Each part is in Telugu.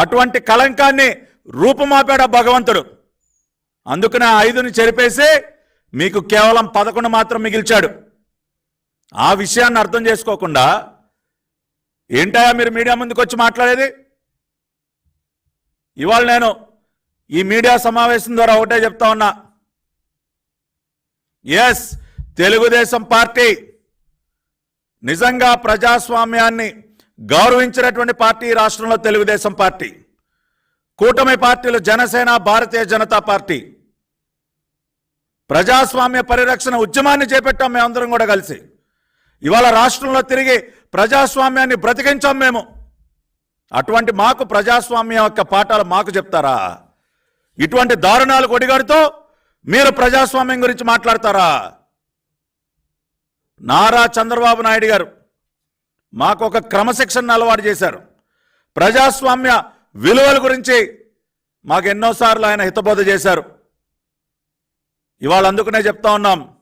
అటువంటి కళంకాన్ని రూపుమాపాడు భగవంతుడు. అందుకనే నా ఐదుని చెరిపేసి మీకు కేవలం పదకొండు మాత్రం మిగిల్చాడు. ఆ విషయాన్ని అర్థం చేసుకోకుండా ఏంటయా మీరు మీడియా ముందుకు వచ్చి మాట్లాడేది? ఇవాళ నేను ఈ మీడియా సమావేశం ద్వారా ఒకటే చెప్తా ఉన్నా. ఎస్ తెలుగుదేశం పార్టీ నిజంగా ప్రజాస్వామ్యాన్ని గౌరవించినటువంటి పార్టీ రాష్ట్రంలో తెలుగుదేశం పార్టీ కూటమి పార్టీలు జనసేన భారతీయ జనతా పార్టీ ప్రజాస్వామ్య పరిరక్షణ ఉద్యమాన్ని చేపట్టాం మేమందరం కూడా కలిసి. ఇవాళ రాష్ట్రంలో తిరిగి ప్రజాస్వామ్యాన్ని బ్రతికించాం మేము. అటువంటి మాకు ప్రజాస్వామ్యం యొక్క పాఠాలు మాకు చెప్తారా? ఇటువంటి దారుణాలు కొడిగాడుతో మీరు ప్రజాస్వామ్యం గురించి మాట్లాడతారా? నారా చంద్రబాబు నాయుడు గారు మాకు ఒక క్రమశిక్షణ అలవాటు చేశారు. ప్రజాస్వామ్య విలువల గురించి మాకు ఎన్నోసార్లు ఆయన హితబోధ చేశారు. ఇవాళ అందుకనే చెప్తా ఉన్నాం.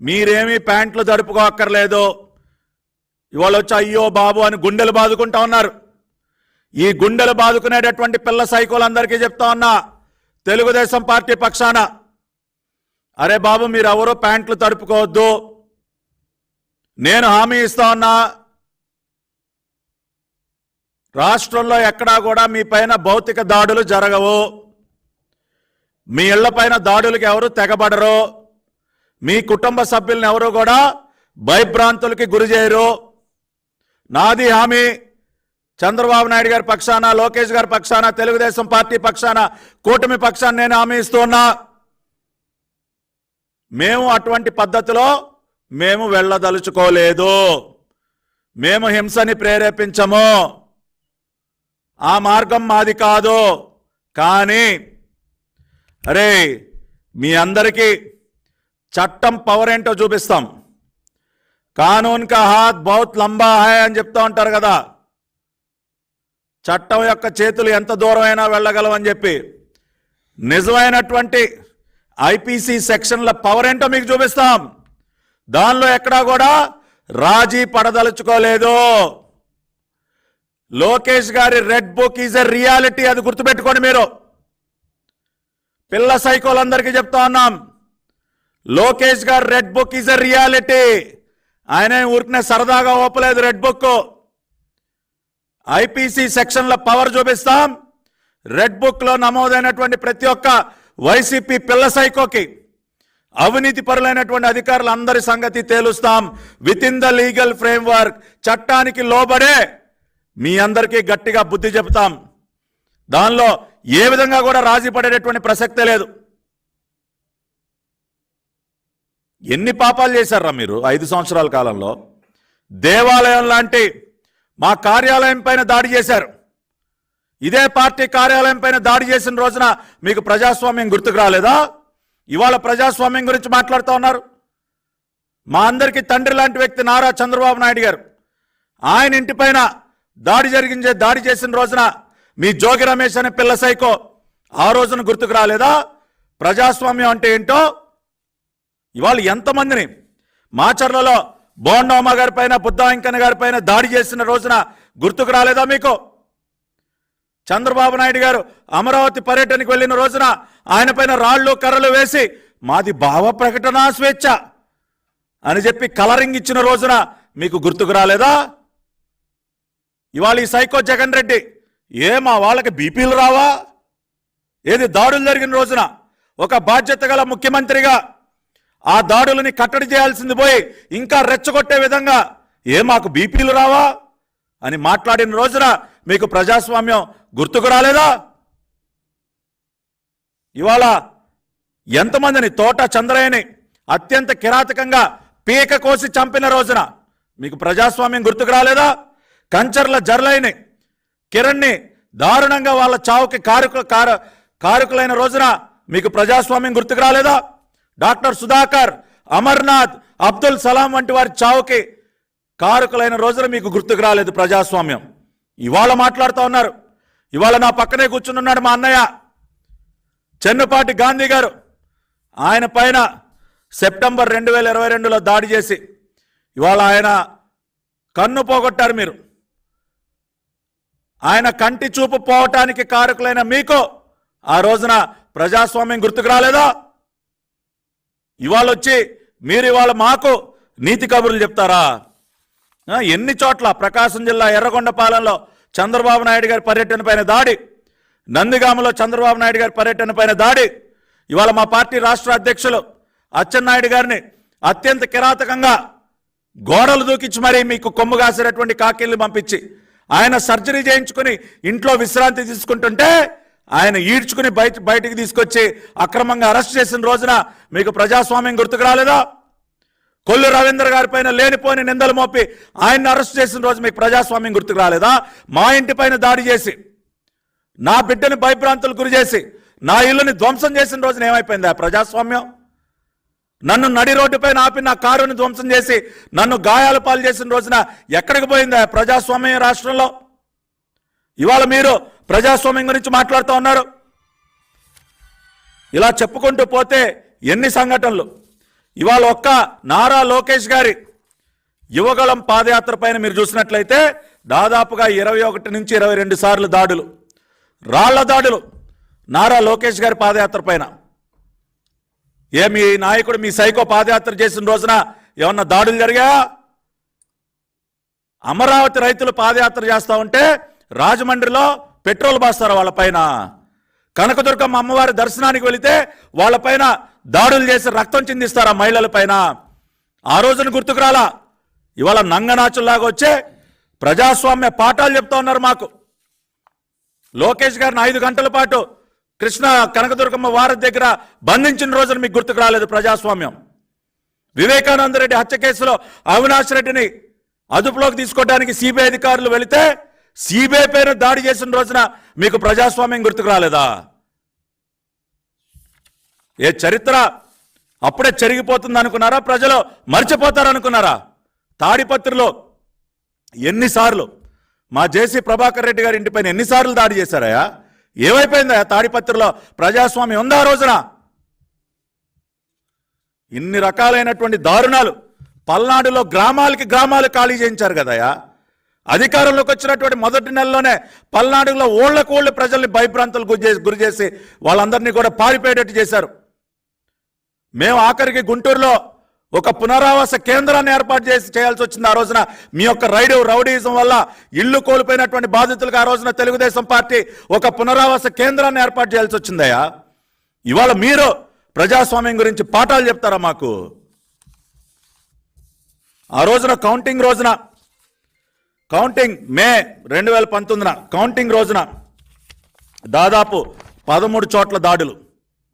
మీరేమీ ప్యాంట్లు తడుపుకోక్కర్లేదు ఇవాళ వచ్చి అయ్యో బాబు అని గుండెలు బాదుకుంటా ఉన్నారు. ఈ గుండెలు బాదుకునేటటువంటి పిల్ల సైకోలందరికీ చెప్తా ఉన్నా. తెలుగుదేశం పార్టీ పక్షాన. అరే బాబు మీరు ఎవరో ప్యాంట్లు తడుపుకోవద్దు. నేను హామీ ఇస్తా ఉన్నా. రాష్ట్రంలో ఎక్కడా కూడా మీ పైన భౌతిక దాడులు జరగవు. మీ ఇళ్ళ పైన దాడులకు ఎవరు తెగబడరు. మీ కుటుంబ సభ్యులను ఎవరు కూడా భయభ్రాంతులకి గురి చేయరు. నాది హామీ. చంద్రబాబు నాయుడు గారి పక్షాన లోకేష్ గారి పక్షాన తెలుగుదేశం పార్టీ పక్షాన కూటమి పక్షాన నేను హామీ ఇస్తున్నా మేము అటువంటి పద్ధతిలో మేము వెళ్ళదలుచుకోలేదు. మేము హింసని ప్రేరేపించము. ఆ మార్గం మాది కాదు. కానీ అరే మీ అందరికీ చట్టం పవర్ ఏంటో చూపిస్తాం. కానూన్ కా హాత్ బహుత్ లంబా హాయ్ అని చెప్తూ ఉంటారు కదా. చట్టం యొక్క చేతులు ఎంత దూరమైనా వెళ్ళగలవని చెప్పి. నిజమైనటువంటి ఐపీసీ సెక్షన్ల పవర్ ఏంటో మీకు చూపిస్తాం. దానిలో ఎక్కడా కూడా రాజీ పడదలుచుకోలేదు. లోకేష్ గారి red book is a reality అది గుర్తుపెట్టుకోండి మీరు. పిల్ల సైకోలందరికీ చెప్తా ఉన్నాం. లోకేష్ గారు red book is a reality. ఆయన ఊరికనే సరదాగా ఓపలేదు రెడ్ బుక్. ఐపీసీ సెక్షన్ల పవర్ చూపిస్తాం. రెడ్ బుక్లో నమోదైనటువంటి ప్రతి ఒక్క వైసీపీ పిల్ల సైకోకి అవినీతి పరులైనటువంటి అధికారులందరి సంగతి తేలుస్తాం. With in the legal framework చట్టానికి లోబడే మీ అందరికీ గట్టిగా బుద్ధి చెబుతాం. దానిలో ఏ విధంగా కూడా రాజీ పడేటటువంటి ప్రసక్తే లేదు. ఎన్ని పాపాలు చేశారా మీరు ఐదు సంవత్సరాల కాలంలో? దేవాలయం లాంటి మా కార్యాలయం పైన దాడి చేశారు. ఇదే పార్టీ కార్యాలయం పైన దాడి చేసిన రోజున మీకు ప్రజాస్వామ్యం గుర్తుకు రాలేదా? ఇవాళ ప్రజాస్వామ్యం గురించి మాట్లాడుతూ ఉన్నారు. మా అందరికీ తండ్రి లాంటి వ్యక్తి నారా చంద్రబాబు నాయుడు గారు. ఆయన ఇంటిపైన దాడి జరిగించే దాడి చేసిన రోజున మీ జోగి రమేష్ అనే పిల్ల సైకో ఆ రోజున గుర్తుకు రాలేదా? ప్రజాస్వామ్యం అంటే ఏంటో? ఇవాళ ఎంతమందిని మాచర్లలో బోండమ్మ గారి పైన బుద్ధాంకన్న గారి పైన దాడి చేసిన రోజున గుర్తుకు రాలేదా మీకు? చంద్రబాబు నాయుడు గారు అమరావతి పర్యటనకు వెళ్ళిన రోజున ఆయన పైన రాళ్ళు కర్రలు వేసి మాది భావ ప్రకటన స్వేచ్ఛ అని చెప్పి కలరింగ్ ఇచ్చిన రోజున మీకు గుర్తుకు రాలేదా? ఇవాళ ఈ సైకో జగన్ రెడ్డి ఏ మా వాళ్ళకి బీపీలు రావా? ఏది దాడులు జరిగిన రోజున? ఒక బాధ్యత గల ముఖ్యమంత్రిగా ఆ దాడులని కట్టడి చేయాల్సింది పోయి ఇంకా రెచ్చగొట్టే విధంగా ఏ మాకు బీపీలు రావా? అని మాట్లాడిన రోజున మీకు ప్రజాస్వామ్యం గుర్తుకు రాలేదా? ఇవాళ ఎంతమందిని తోట చంద్రయ్యని అత్యంత కిరాతకంగా పీక కోసి చంపిన రోజున మీకు ప్రజాస్వామ్యం గుర్తుకు రాలేదా? కంచర్ల జర్లైని కిరణ్ని దారుణంగా వాళ్ళ చావుకి కారుకు కారు కారుకులైన రోజున మీకు ప్రజాస్వామ్యం గుర్తుకు రాలేదా? డాక్టర్ సుధాకర్ అమర్నాథ్ అబ్దుల్ సలాం వంటి వారి చావుకి కారుకులైన రోజున మీకు గుర్తుకు రాలేదు ప్రజాస్వామ్యం. ఇవాళ మాట్లాడుతూ ఉన్నారు. ఇవాళ నా పక్కనే కూర్చునున్నాడు మా అన్నయ్య చెన్నపాటి గాంధీ గారు. ఆయన పైన సెప్టెంబర్ రెండు వేల ఇరవై రెండులో దాడి చేసి ఇవాళ ఆయన కన్ను పోగొట్టారు మీరు. ఆయన కంటి చూపు పోవటానికి కారకులైన మీకు ఆ రోజున ప్రజాస్వామ్యం గుర్తుకు రాలేదా? ఇవాళ వచ్చి మీరు ఇవాళ మాకు నీతి కబుర్లు చెప్తారా? ఎన్ని చోట్ల ప్రకాశం జిల్లా ఎర్రగొండపాలెంలో చంద్రబాబు నాయుడు గారి పర్యటన పైన దాడి నందిగామలో చంద్రబాబు నాయుడు గారి పర్యటన పైన దాడి ఇవాళ మా పార్టీ రాష్ట్ర అధ్యక్షులు అచ్చెన్నాయుడు గారిని అత్యంత కిరాతకంగా గోడలు దూకించి మరీ మీకు కొమ్ము కాసినటువంటి కాకిల్ని పంపించి ఆయన సర్జరీ చేయించుకుని ఇంట్లో విశ్రాంతి తీసుకుంటుంటే ఆయన ఈడ్చుకుని బయట బయటికి తీసుకొచ్చి అక్రమంగా అరెస్ట్ చేసిన రోజున మీకు ప్రజాస్వామ్యం గుర్తుకు రాలేదా? కొల్లు రవీంద్ర గారి పైన లేనిపోని నిందలు మోపి ఆయన్ని అరెస్ట్ చేసిన రోజు మీకు ప్రజాస్వామ్యం గుర్తుకు రాలేదా? మా ఇంటి పైన దాడి చేసి నా బిడ్డని భయభ్రాంతులు గురి చేసి నా ఇల్లుని ధ్వంసం చేసిన రోజున ఏమైపోయింది ఆ ప్రజాస్వామ్యం? నన్ను నడి రోడ్డుపైన ఆపి నా కారుని ధ్వంసం చేసి నన్ను గాయాల పాలు చేసిన రోజున ఎక్కడికి పోయిందా ప్రజాస్వామ్యం రాష్ట్రంలో? ఇవాళ మీరు ప్రజాస్వామ్యం గురించి మాట్లాడుతూ ఉన్నారు. ఇలా చెప్పుకుంటూ పోతే ఎన్ని సంఘటనలు. ఇవాళ ఒక్క నారా లోకేష్ గారి యువగళం పాదయాత్ర పైన మీరు చూసినట్లయితే దాదాపుగా ఇరవై ఒకటి నుంచి ఇరవై రెండు సార్లు దాడులు. రాళ్ళ దాడులు నారా లోకేష్ గారి పాదయాత్ర పైన. ఏ మీ నాయకుడు మీ సైకో పాదయాత్ర చేసిన రోజున ఏమన్నా దాడులు జరిగా? అమరావతి రైతులు పాదయాత్ర చేస్తూ ఉంటే రాజమండ్రిలో పెట్రోల్ బాస్తారు వాళ్ళపైన కనకదుర్గమ్మ అమ్మవారి దర్శనానికి వెళితే వాళ్ళపైన దాడులు చేసి రక్తం చిందిస్తారు ఆ మహిళల పైన? ఆ రోజున గుర్తుకు రాలా? ఇవాళ నంగనాచుల్లాగా వచ్చే ప్రజాస్వామ్య పాఠాలు చెప్తా ఉన్నారు మాకు. లోకేష్ గారిని ఐదు గంటల పాటు కృష్ణ కనకదుర్గమ్మ వారి దగ్గర బంధించిన రోజున మీకు గుర్తుకు రాలేదు ప్రజాస్వామ్యం. వివేకానంద రెడ్డి హత్య కేసులో అవినాష్ రెడ్డిని అదుపులోకి తీసుకోవడానికి సిబిఐ అధికారులు వెళితే సిబిఐ పైన దాడి చేసిన రోజున మీకు ప్రజాస్వామ్యం గుర్తుకు రాలేదా? ఏ చరిత్ర అప్పుడే చెరిగిపోతుంది అనుకున్నారా? ప్రజలు మర్చిపోతారనుకున్నారా తాడిపత్రిలో ఎన్నిసార్లు మా జేసీ ప్రభాకర్ రెడ్డి గారి ఇంటిపైన ఎన్నిసార్లు దాడి చేశారయా ఏమైపోయిందా తాడిపత్రిలో ప్రజాస్వామ్యం ఉందా రోజున? ఇన్ని రకాలైనటువంటి దారుణాలు. పల్నాడులో గ్రామాలకి గ్రామాలు ఖాళీ చేయించారు కదయా అధికారంలోకి వచ్చినటువంటి మొదటి నెలలోనే పల్నాడులో ఓళ్ళకు ఓళ్ళు ప్రజల్ని భయభ్రాంతులు గురి చేసి గురి చేసి వాళ్ళందరినీ కూడా పారిపోయేటట్టు చేశారు. మేము ఆఖరికి గుంటూరులో ఒక పునరావాస కేంద్రాన్ని ఏర్పాటు చేసి చేయాల్సి వచ్చింది ఆ రోజున. మీ యొక్క రైడు రౌడీజం వల్ల ఇల్లు కోల్పోయినటువంటి బాధితులకు ఆ రోజున తెలుగుదేశం పార్టీ ఒక పునరావాస కేంద్రాన్ని ఏర్పాటు చేయాల్సి వచ్చిందయ్యా. ఇవాళ మీరు ప్రజాస్వామ్యం గురించి పాఠాలు చెప్తారా మాకు? ఆ రోజున కౌంటింగ్ రోజున కౌంటింగ్ మే రెండు వేల పంతొమ్మిదిన కౌంటింగ్ రోజున దాదాపు పదమూడు చోట్ల దాడులు.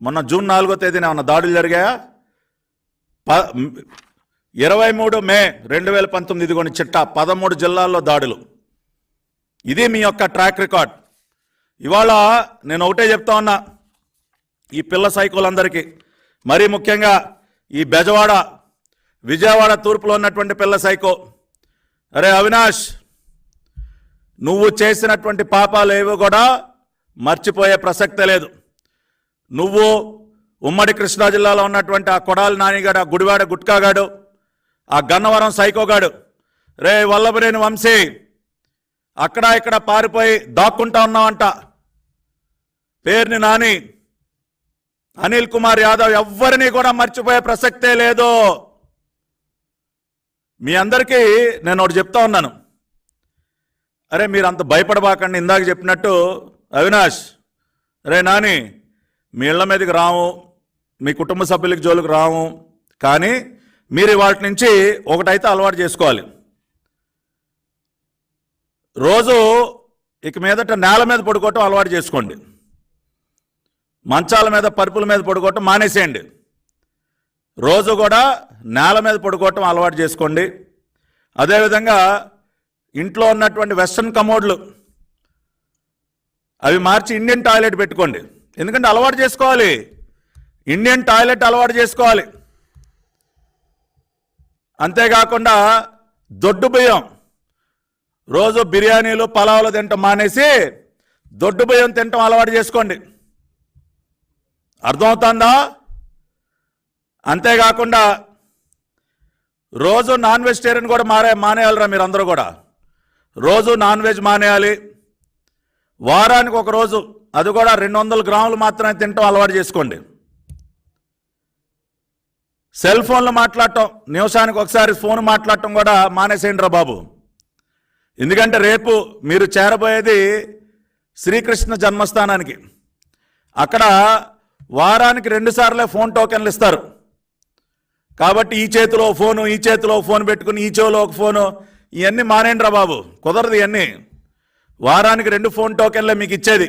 మొన్న జూన్ నాలుగో తేదీన ఏమన్నా దాడులు జరిగాయా? ప ఇరవై మూడు మే రెండు వేల పంతొమ్మిది ఇదిగోని చిట్టా పదమూడు జిల్లాల్లో దాడులు. ఇది మీ యొక్క ట్రాక్ రికార్డ్. ఇవాళ నేను ఒకటే చెప్తా ఉన్నా ఈ పిల్ల సైకోలందరికీ. మరీ ముఖ్యంగా ఈ బెజవాడ విజయవాడ తూర్పులో ఉన్నటువంటి పిల్ల సైకో. అరే అవినాష్ నువ్వు చేసినటువంటి పాపాలు ఏవో కూడా మర్చిపోయే ప్రసక్తే లేదు. నువ్వు ఉమ్మడి కృష్ణా జిల్లాలో ఉన్నటువంటి ఆ కొడాలి నానిగాడు ఆ గుడివాడ గుట్కాగాడు ఆ గన్నవరం సైకోగాడు రే వల్లభరేని వంశీ అక్కడ ఇక్కడ పారిపోయి దాక్కుంటా ఉన్నామంట పేరుని నాని అనిల్ కుమార్ యాదవ్ ఎవ్వరిని కూడా మర్చిపోయే ప్రసక్తే లేదు. మీ అందరికీ నేను ఒకటి చెప్తా ఉన్నాను. అరే మీరు అంత భయపడబాకండి ఇందాక చెప్పినట్టు అవినాష్ అరే నాని మీ ఇళ్ళ మీదకి రాము. మీ కుటుంబ సభ్యులకి జోలికి రాము. కానీ మీరు వాటి నుంచి ఒకటైతే అలవాటు చేసుకోవాలి. రోజు ఇక మీదట నేల మీద పడుకోవటం అలవాటు చేసుకోండి. మంచాల మీద పరుపుల మీద పడుకోవటం మానేసేయండి. రోజు కూడా నేల మీద పడుకోవటం అలవాటు చేసుకోండి. అదేవిధంగా ఇంట్లో ఉన్నటువంటి వెస్ట్రన్ కమోడ్లు అవి మార్చి ఇండియన్ టాయిలెట్ పెట్టుకోండి. ఎందుకంటే అలవాటు చేసుకోవాలి. ఇండియన్ టాయిలెట్ అలవాటు చేసుకోవాలి. అంతేకాకుండా దొడ్డు బియ్యం. రోజు బిర్యానీలు పలావులు తినటం మానేసి దొడ్డు బియ్యం తినటం అలవాటు చేసుకోండి. అర్థమవుతుందా? అంతేకాకుండా రోజు నాన్ వెజిటేరియన్ కూడా మారే మానేయాలరా మీరు అందరూ కూడా. రోజు నాన్ వెజ్ మానేయాలి. వారానికి ఒక రోజు. అది కూడా రెండు వందల గ్రాములు మాత్రమే తినటం అలవాటు చేసుకోండి. సెల్ ఫోన్లు మాట్లాడటం నిమిషానికి ఒకసారి ఫోన్ మాట్లాడటం కూడా మానేసేయండి రా బాబు. ఎందుకంటే రేపు మీరు చేరబోయేది శ్రీకృష్ణ జన్మస్థానానికి. అక్కడ వారానికి రెండుసార్లే ఫోన్ టోకెన్లు ఇస్తారు. కాబట్టి ఈ చేతిలో ఫోను ఈ చేతిలో ఫోన్ పెట్టుకుని ఈ చెవిలో ఒక ఫోను ఇవన్నీ మానేయండి రా బాబు. కుదరదు ఇవన్నీ వారానికి రెండు ఫోన్ టోకెన్లే మీకు ఇచ్చేది.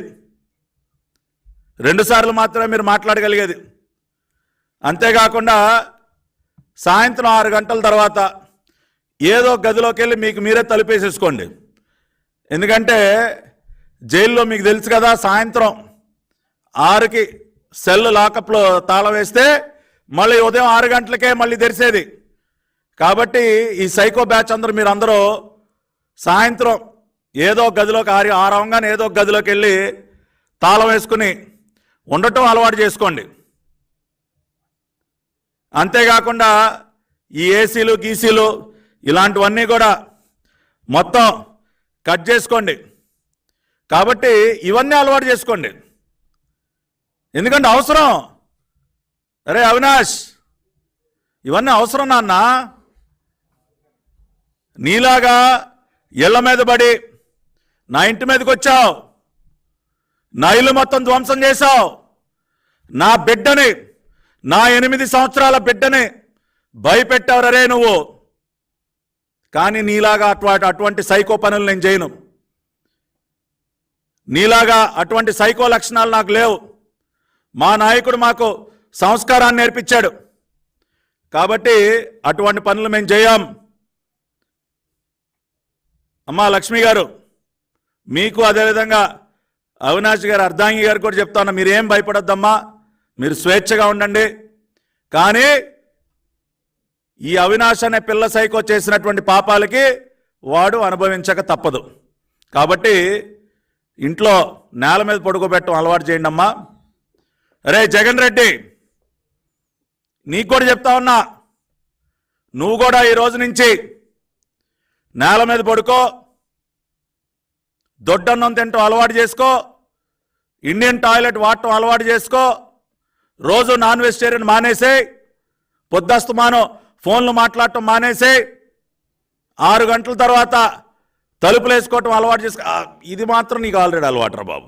రెండు సార్లు మాత్రమే మీరు మాట్లాడగలిగేది. అంతేకాకుండా సాయంత్రం ఆరు గంటల తర్వాత ఏదో గదిలోకి వెళ్ళి మీకు మీరే తలుపేసేసుకోండి. ఎందుకంటే జైల్లో మీకు తెలుసు కదా సాయంత్రం ఆరుకి సెల్ లాకప్లో తాళం వేస్తే మళ్ళీ ఉదయం ఆరు గంటలకే మళ్ళీ తెరిసేది. కాబట్టి ఈ సైకో బ్యాచ్ అందరూ మీరు అందరూ సాయంత్రం ఏదో గదిలోకి ఆరి ఆరవంగానే ఏదో గదిలోకి వెళ్ళి తాళం వేసుకుని ఉండటం అలవాటు చేసుకోండి. అంతేకాకుండా ఈ ఏసీలు గీసీలు ఇలాంటివన్నీ కూడా మొత్తం కట్ చేసుకోండి. కాబట్టి ఇవన్నీ అలవాటు చేసుకోండి. ఎందుకంటే అవసరం. అరే అవినాష్ ఇవన్నీ అవసరం నాన్న. నీలాగా ఇళ్ళ మీద పడి నా ఇంటి మీదకి వచ్చావు. నా ఇల్లు మొత్తం ధ్వంసం చేశావు. నా బిడ్డని నా ఎనిమిది సంవత్సరాల బిడ్డని భయపెట్టావురరే నువ్వు. కానీ నీలాగా అటువంటి అటువంటి సైకో పనులు నేను చేయను. నీలాగా అటువంటి సైకో లక్షణాలు నాకు లేవు. మా నాయకుడు మాకు సంస్కారాన్ని నేర్పించాడు. కాబట్టి అటువంటి పనులు మేము చేయం. అమ్మా లక్ష్మి గారు మీకు అదేవిధంగా అవినాష్ గారు అర్ధాంగి గారు కూడా చెప్తాను మీరేం భయపడొద్దమ్మా. మీరు స్వేచ్ఛగా ఉండండి. కానీ ఈ అవినాష్ అనే పిల్ల సైకో చేసినటువంటి పాపాలకి వాడు అనుభవించక తప్పదు. కాబట్టి ఇంట్లో నేల మీద పడుకోబెట్టడం అలవాటు చేయండి అమ్మా. రే జగన్ రెడ్డి నీకు కూడా చెప్తా ఉన్నా నువ్వు కూడా ఈ రోజు నుంచి నేల మీద పడుకో దొడ్డన్నం తింటాం అలవాటు చేసుకో ఇండియన్ టాయిలెట్ వాడటం అలవాటు చేసుకో రోజు నాన్ వెజిటేరియన్ మానేసే పొద్దస్తమానం ఫోన్లు మాట్లాడటం మానేసే ఆరు గంటల తర్వాత తలుపులు వేసుకోవటం అలవాటు చేసుకో ఇది మాత్రం నీకు ఆల్రెడీ అలవాటురా బాబు.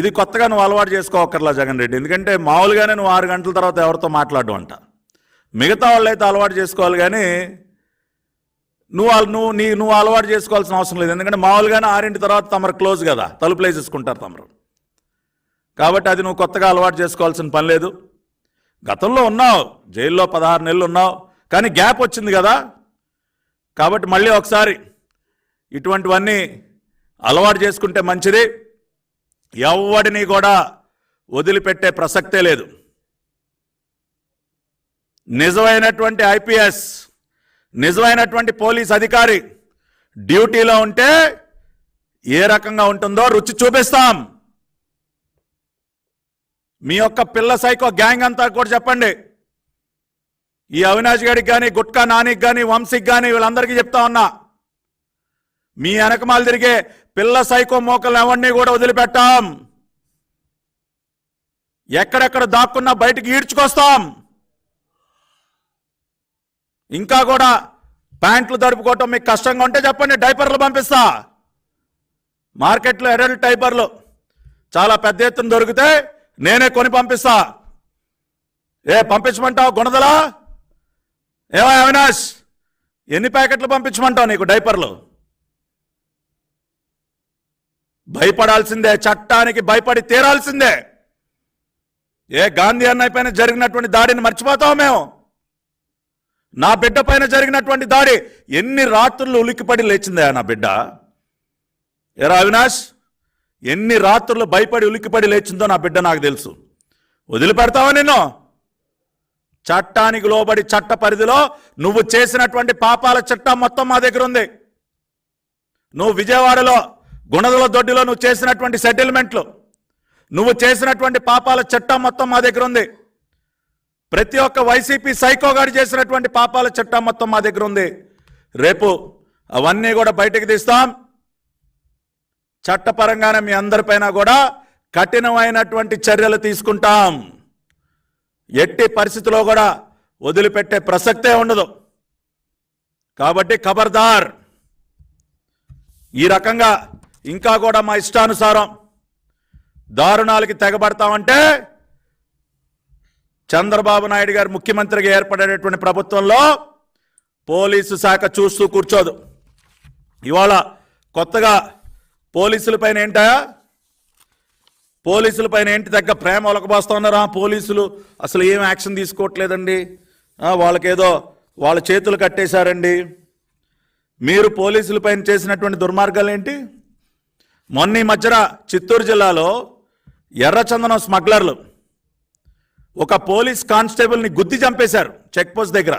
ఇది కొత్తగా నువ్వు అలవాటు చేసుకోవక్కర్లా జగన్ రెడ్డి. ఎందుకంటే మామూలుగానే నువ్వు ఆరు గంటల తర్వాత ఎవరితో మాట్లాడడం అంట. మిగతా వాళ్ళైతే అలవాటు చేసుకోవాలి కానీ నువ్వు నువ్వు నీ నువ్వు అలవాటు చేసుకోవాల్సిన అవసరం లేదు. ఎందుకంటే మామూలుగానే ఆరింటి తర్వాత తమరు క్లోజ్ కదా తలుపులు వేసేసుకుంటారు తమరు. కాబట్టి అది నువ్వు కొత్తగా అలవాటు చేసుకోవాల్సిన పని లేదు. గతంలో ఉన్నావు జైల్లో పదహారు నెలలు ఉన్నావు కానీ గ్యాప్ వచ్చింది కదా. కాబట్టి మళ్ళీ ఒకసారి ఇటువంటివన్నీ అలవాటు చేసుకుంటే మంచిది. ఎవడిని కూడా వదిలిపెట్టే ప్రసక్తే లేదు. నిజమైనటువంటి ఐపీఎస్ నిజమైనటువంటి పోలీస్ అధికారి డ్యూటీలో ఉంటే ఏ రకంగా ఉంటుందో రుచి చూపిస్తాం. మీ యొక్క పిల్ల సైకో గ్యాంగ్ అంతా కూడా చెప్పండి. ఈ అవినాష్ గారికి కానీ గుట్కా నానికి కానీ వంశీకి కానీ వీళ్ళందరికీ చెప్తా ఉన్నా. మీ వెనకమాలు తిరిగే పిల్ల సైకో మోకలు ఎవరిని కూడా వదిలిపెట్టాం. ఎక్కడెక్కడ దాక్కున్నా బయటికి ఈడ్చుకొస్తాం. ఇంకా కూడా ప్యాంట్లు దడుపుకోవటం మీకు కష్టంగా ఉంటే చెప్పండి డైపర్లు పంపిస్తా. మార్కెట్లో ఎడల్ట్ డైపర్లు చాలా పెద్ద ఎత్తున దొరికితే నేనే కొని పంపిస్తా. ఏ పంపించమంటావు గుణదలా? ఏమో అవినాష్? ఎన్ని ప్యాకెట్లు పంపించమంటావు నీకు డైపర్లు? భయపడాల్సిందే చట్టానికి భయపడి తీరాల్సిందే. ఏ గాంధీ అన్నయ్య పైన జరిగినటువంటి దాడిని మర్చిపోతాం మేము. నా బిడ్డ పైన జరిగినటువంటి దాడి ఎన్ని రాత్రులు ఉలిక్కిపడి లేచిందే నా బిడ్డ. ఏరా అవినాష్? ఎన్ని రాత్రులు భయపడి ఉలిక్కిపడి లేచిందో నా బిడ్డ నాకు తెలుసు. వదిలిపెడతావా నిన్ను? చట్టానికి లోబడి చట్ట పరిధిలో నువ్వు చేసినటువంటి పాపాల చట్టం మొత్తం మా దగ్గర ఉంది. నువ్వు విజయవాడలో గుణదల దొడ్డిలో నువ్వు చేసినటువంటి సెటిల్మెంట్లు నువ్వు చేసినటువంటి పాపాల చట్టం మొత్తం మా దగ్గర ఉంది. ప్రతి ఒక్క వైసీపీ సైకోగాడు చేసినటువంటి పాపాల చట్టం మొత్తం మా దగ్గర ఉంది. రేపు అవన్నీ కూడా బయటకు తీస్తాం. చట్టపరంగానే మీ అందరిపైన కూడా కఠినమైనటువంటి చర్యలు తీసుకుంటాం. ఎట్టి పరిస్థితిలో కూడా వదిలిపెట్టే ప్రసక్తే ఉండదు. కాబట్టి ఖబర్దార్. ఈ రకంగా ఇంకా కూడా మా ఇష్టానుసారం దారుణాలకి తెగబడతామంటే చంద్రబాబు నాయుడు గారు ముఖ్యమంత్రిగా ఏర్పడేటటువంటి ప్రభుత్వంలో పోలీసు శాఖ చూస్తూ కూర్చోదు. ఇవాళ కొత్తగా పోలీసుల పైన ఏంటా? పోలీసుల పైన ఏంటి దగ్గర ప్రేమ ఒలకబోస్తా ఉన్నారా పోలీసులు అసలు ఏం యాక్షన్ తీసుకోవట్లేదండి. వాళ్ళకేదో వాళ్ళ చేతులు కట్టేశారండి. మీరు పోలీసుల పైన చేసినటువంటి దుర్మార్గాలు ఏంటి? మొన్న ఈ మధ్యన చిత్తూరు జిల్లాలో ఎర్రచందనం స్మగ్లర్లు ఒక పోలీస్ కానిస్టేబుల్ని గుద్ది చంపేశారు చెక్ పోస్ట్ దగ్గర.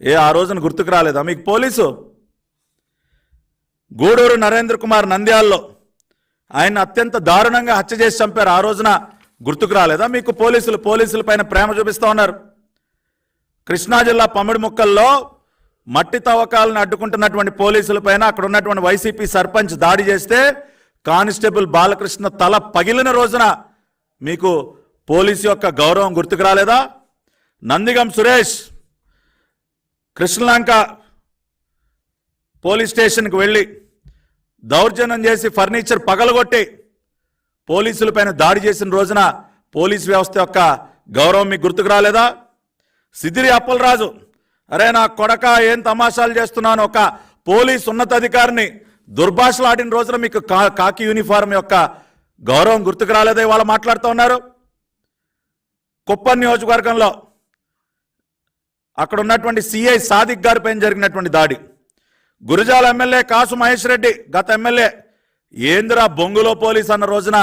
ఏ ఆ రోజున గుర్తుకు రాలేదా? మీకు పోలీసు గూడూరు నరేంద్ర కుమార్ నంద్యాల్లో ఆయన అత్యంత దారుణంగా హత్య చేసి చంపారు. ఆ రోజున గుర్తుకు రాలేదా మీకు పోలీసులు? పోలీసుల పైన ప్రేమ చూపిస్తూ ఉన్నారు. కృష్ణా జిల్లా పమిడి ముక్కల్లో మట్టి తవ్వకాలను అడ్డుకుంటున్నటువంటి పోలీసుల పైన అక్కడ ఉన్నటువంటి వైసీపీ సర్పంచ్ దాడి చేస్తే కానిస్టేబుల్ బాలకృష్ణ తల పగిలిన రోజున మీకు పోలీసు యొక్క గౌరవం గుర్తుకు రాలేదా? నందిగం సురేష్ కృష్ణలంక పోలీస్ స్టేషన్కి వెళ్ళి దౌర్జన్యం చేసి ఫర్నిచర్ పగలగొట్టి పోలీసులపైన దాడి చేసిన రోజున పోలీస్ వ్యవస్థ యొక్క గౌరవం మీకు గుర్తుకు రాలేదా? సిదిరి అప్పలరాజు అరే నా కొడక ఏం తమాషాలు చేస్తున్నాను? ఒక పోలీస్ ఉన్నతాధికారిని దుర్భాషలాడిన రోజున మీకు కా కాకి యూనిఫారం యొక్క గౌరవం గుర్తుకు రాలేదా ఇవాళ మాట్లాడుతూ ఉన్నారు? కుప్పం నియోజకవర్గంలో అక్కడ ఉన్నటువంటి సిఐ సాదిక్ గారిపైన జరిగినటువంటి దాడి. గురజాల ఎమ్మెల్యే కాసు మహేష్ రెడ్డి గత ఎమ్మెల్యే. ఏందిరా బొంగులో పోలీస్ అన్న రోజున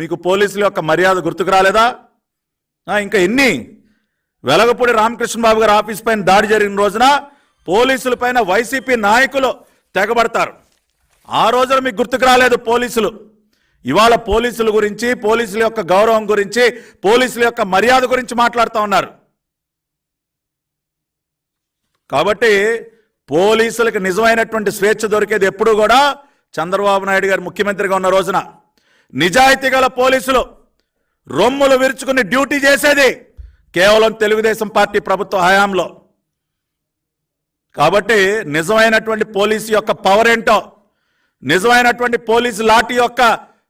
మీకు పోలీసుల యొక్క మర్యాద గుర్తుకు రాలేదా? ఇంకా ఎన్ని? వెలగపూడి రామకృష్ణ బాబు గారి ఆఫీస్ పైన దాడి జరిగిన రోజున పోలీసుల పైన వైసీపీ నాయకులు తెగబడతారు. ఆ రోజున మీకు గుర్తుకు రాలేదు పోలీసులు. ఇవాళ పోలీసుల గురించి పోలీసుల యొక్క గౌరవం గురించి పోలీసుల యొక్క మర్యాద గురించి మాట్లాడుతూ ఉన్నారు. కాబట్టి పోలీసులకు నిజమైనటువంటి స్వేచ్ఛ దొరికేది ఎప్పుడు కూడా చంద్రబాబు నాయుడు గారు ముఖ్యమంత్రిగా ఉన్న రోజున. నిజాయితీ గల పోలీసులు రొమ్ములు విరుచుకుని డ్యూటీ చేసేది కేవలం తెలుగుదేశం పార్టీ ప్రభుత్వ హయాంలో. కాబట్టి నిజమైనటువంటి పోలీసు యొక్క పవర్ ఏంటో నిజమైనటువంటి పోలీసు లాఠీ యొక్క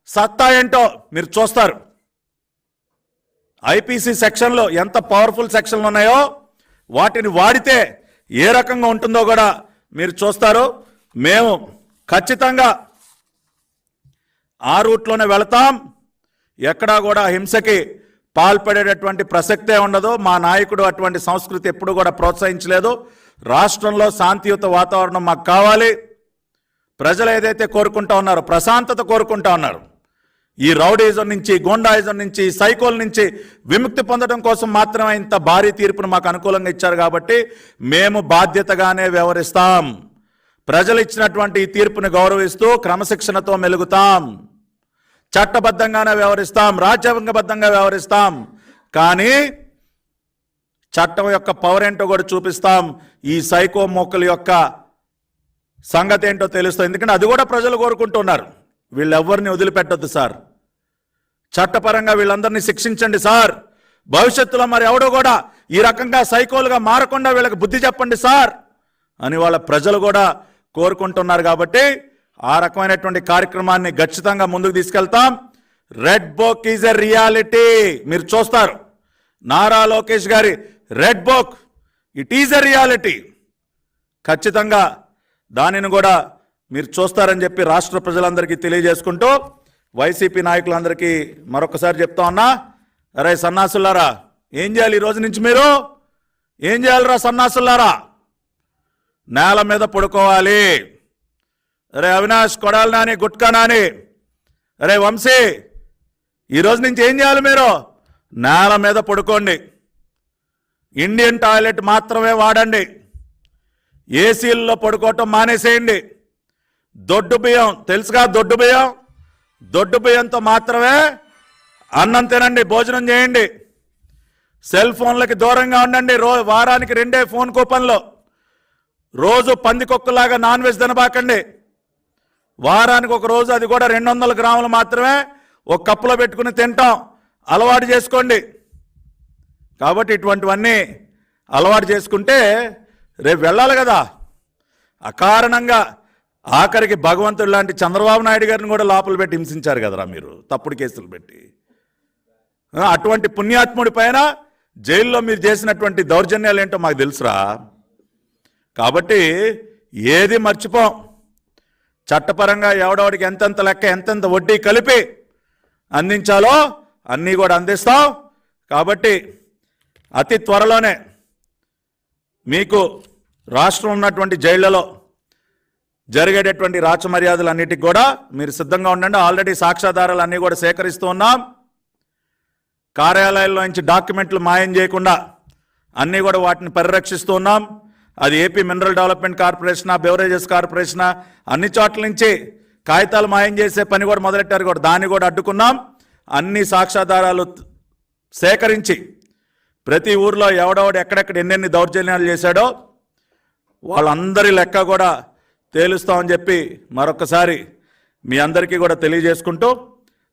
సత్తా ఏంటో మీరు చూస్తారు. ఐపీసీ సెక్షన్లో ఎంత పవర్ఫుల్ సెక్షన్లు ఉన్నాయో వాటిని వాడితే ఏ రకంగా ఉంటుందో కూడా మీరు చూస్తారు. మేము ఖచ్చితంగా ఆ రూట్లోనే వెళతాం. ఎక్కడా కూడా హింసకి పాల్పడేటటువంటి ప్రసక్తే ఉండదు. మా నాయకుడు అటువంటి సంస్కృతి ఎప్పుడు కూడా ప్రోత్సహించలేదు. రాష్ట్రంలో శాంతియుత వాతావరణం మాకు కావాలి. ప్రజలు ఏదైతే కోరుకుంటా ఉన్నారో ప్రశాంతత కోరుకుంటా ఉన్నారు. ఈ రౌడీజం నుంచి గోండాయిజం నుంచి సైకోల్ నుంచి విముక్తి పొందడం కోసం మాత్రమే ఇంత భారీ తీర్పును మాకు అనుకూలంగా ఇచ్చారు కాబట్టి మేము బాధ్యతగానే వ్యవహరిస్తాం. ప్రజలు ఇచ్చినటువంటి ఈ తీర్పును గౌరవిస్తూ క్రమశిక్షణతో మెలుగుతాం. చట్టబద్ధంగానే వ్యవహరిస్తాం రాజ్యాంగబద్ధంగా వ్యవహరిస్తాం. కానీ చట్టం యొక్క పవర్ ఏంటో కూడా చూపిస్తాం. ఈ సైకో మొక్కల యొక్క సంగతి ఏంటో తెలుస్తుంది ఎందుకంటే అది కూడా ప్రజలు కోరుకుంటున్నారు. వీళ్ళెవ్వరిని వదిలిపెట్టొద్దు సార్. చట్టపరంగా వీళ్ళందరినీ శిక్షించండి సార్. భవిష్యత్తులో మరి ఎవడో కూడా ఈ రకంగా సైకోలుగా మారకుండా వీళ్ళకి బుద్ధి చెప్పండి సార్ అని వాళ్ళ ప్రజలు కూడా కోరుకుంటున్నారు కాబట్టి ఆ రకమైనటువంటి కార్యక్రమాన్ని ఖచ్చితంగా ముందుకు తీసుకెళ్తాం. Red book is a reality. మీరు చూస్తారు. నారా లోకేష్ గారి red book it is a reality. ఖచ్చితంగా దానిని కూడా మీరు చూస్తారని చెప్పి రాష్ట్ర ప్రజలందరికీ తెలియజేసుకుంటూ వైసీపీ నాయకులందరికీ మరొకసారి చెప్తా ఉన్నా అరే సన్నాసులారా ఏం చేయాలి ఈ రోజు నుంచి మీరు? ఏం చేయాలిరా సన్నాసులారా? నేల మీద పడుకోవాలి. అరే అవినాష్ కొడాలి నాని గుట్కా నాని అరే వంశీ ఈ రోజు నుంచి ఏం చేయాలి మీరు? నేల మీద పడుకోండి. ఇండియన్ టాయిలెట్ మాత్రమే వాడండి. ఏసీల్లో పడుకోవటం మానేసేయండి. దొడ్డు బియ్యం తెలుసుగా దొడ్డు బియ్యం? దొడ్డు బియ్యంతో మాత్రమే అన్నం తినండి భోజనం చేయండి. సెల్ ఫోన్లకి దూరంగా ఉండండి రో వారానికి రెండే ఫోన్ కూపన్లు. రోజు పందికొక్కులాగా నాన్ వెజ్ తినబాకండి. వారానికి ఒక రోజు అది కూడా రెండు వందల గ్రాములు మాత్రమే ఒక కప్పులో పెట్టుకుని తింటాం. అలవాటు చేసుకోండి. కాబట్టి ఇటువంటివన్నీ అలవాటు చేసుకుంటే రేపు వెళ్ళాలి కదా. అకారణంగా ఆఖరికి భగవంతుడు లాంటి చంద్రబాబు నాయుడు గారిని కూడా లోపల పెట్టి హింసించారు కదరా మీరు? తప్పుడు కేసులు పెట్టి. అటువంటి పుణ్యాత్ముడి పైన జైల్లో మీరు చేసినటువంటి దౌర్జన్యాలు ఏంటో మాకు తెలుసురా. కాబట్టి ఏది మర్చిపోం. చట్టపరంగా ఎవడెవడికి ఎంతెంత లెక్క ఎంతెంత వడ్డీ కలిపి అందించాలో అన్నీ కూడా అందిస్తాం. కాబట్టి అతి త్వరలోనే మీకు రాష్ట్రం ఉన్నటువంటి జైళ్ళలో జరిగేటటువంటి రాచ మర్యాదలన్నిటికి కూడా మీరు సిద్ధంగా ఉండండి. ఆల్రెడీ సాక్ష్యాధారాలు అన్నీ కూడా సేకరిస్తూ ఉన్నాం. కార్యాలయాల్లో నుంచి డాక్యుమెంట్లు మాయం చేయకుండా అన్నీ కూడా వాటిని పరిరక్షిస్తూ ఉన్నాం. అది ఏపీ మినరల్ డెవలప్మెంట్ కార్పొరేషనా బెవరేజెస్ కార్పొరేషనా అన్ని చోట్ల నుంచి కాగితాలు మాయం చేసే పని కూడా మొదలెట్టారు కూడా. దాన్ని కూడా అడ్డుకున్నాం. అన్ని సాక్ష్యాధారాలు సేకరించి ప్రతి ఊర్లో ఎవడెవడు ఎక్కడెక్కడ ఎన్నెన్ని దౌర్జన్యాలు చేశాడో వాళ్ళందరి లెక్క కూడా తేలుస్తామని చెప్పి మరొకసారి మీ అందరికీ కూడా తెలియజేసుకుంటూ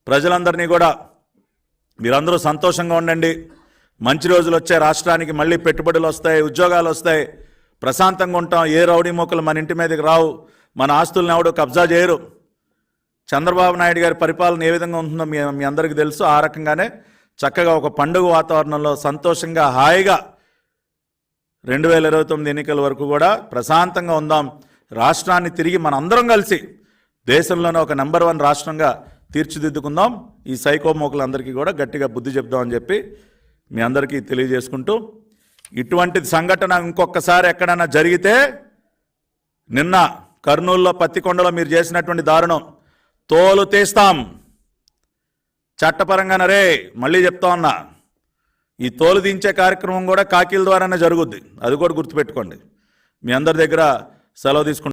ప్రజలందరినీ కూడా మీరందరూ సంతోషంగా ఉండండి. మంచి రోజులు వచ్చే రాష్ట్రానికి మళ్ళీ పెట్టుబడులు వస్తాయి ఉద్యోగాలు వస్తాయి. ప్రశాంతంగా ఉంటాం. ఏ రౌడీ మొక్కలు మన ఇంటి మీదకి రావు. మన ఆస్తులను ఎవడు కబ్జా చేయరు. చంద్రబాబు నాయుడు గారి పరిపాలన ఏ విధంగా ఉంటుందో మీ మీ అందరికీ తెలుసు. ఆ రకంగానే చక్కగా ఒక పండుగ వాతావరణంలో సంతోషంగా హాయిగా రెండు వేల ఇరవై తొమ్మిది ఎన్నికల వరకు కూడా ప్రశాంతంగా ఉందాం. రాష్ట్రాన్ని తిరిగి మన అందరం కలిసి దేశంలోనే ఒక నెంబర్ వన్ రాష్ట్రంగా తీర్చిదిద్దుకుందాం. ఈ సైకోమోకులందరికీ కూడా గట్టిగా బుద్ధి చెప్దామని చెప్పి మీ అందరికీ తెలియజేసుకుంటూ ఇటువంటి సంఘటన ఇంకొకసారి ఎక్కడైనా జరిగితే నిన్న కర్నూలులో పత్తికొండలో మీరు చేసినటువంటి దారుణం తోలు తీస్తాం. చట్టపరంగానరే రే మళ్ళీ చెప్తా ఉన్నా ఈ తోలు దించే కార్యక్రమం కూడా కాకీల ద్వారానే జరుగుద్ది. అది కూడా గుర్తుపెట్టుకోండి. మీ అందరి దగ్గర సెలవు తీసుకుంటాం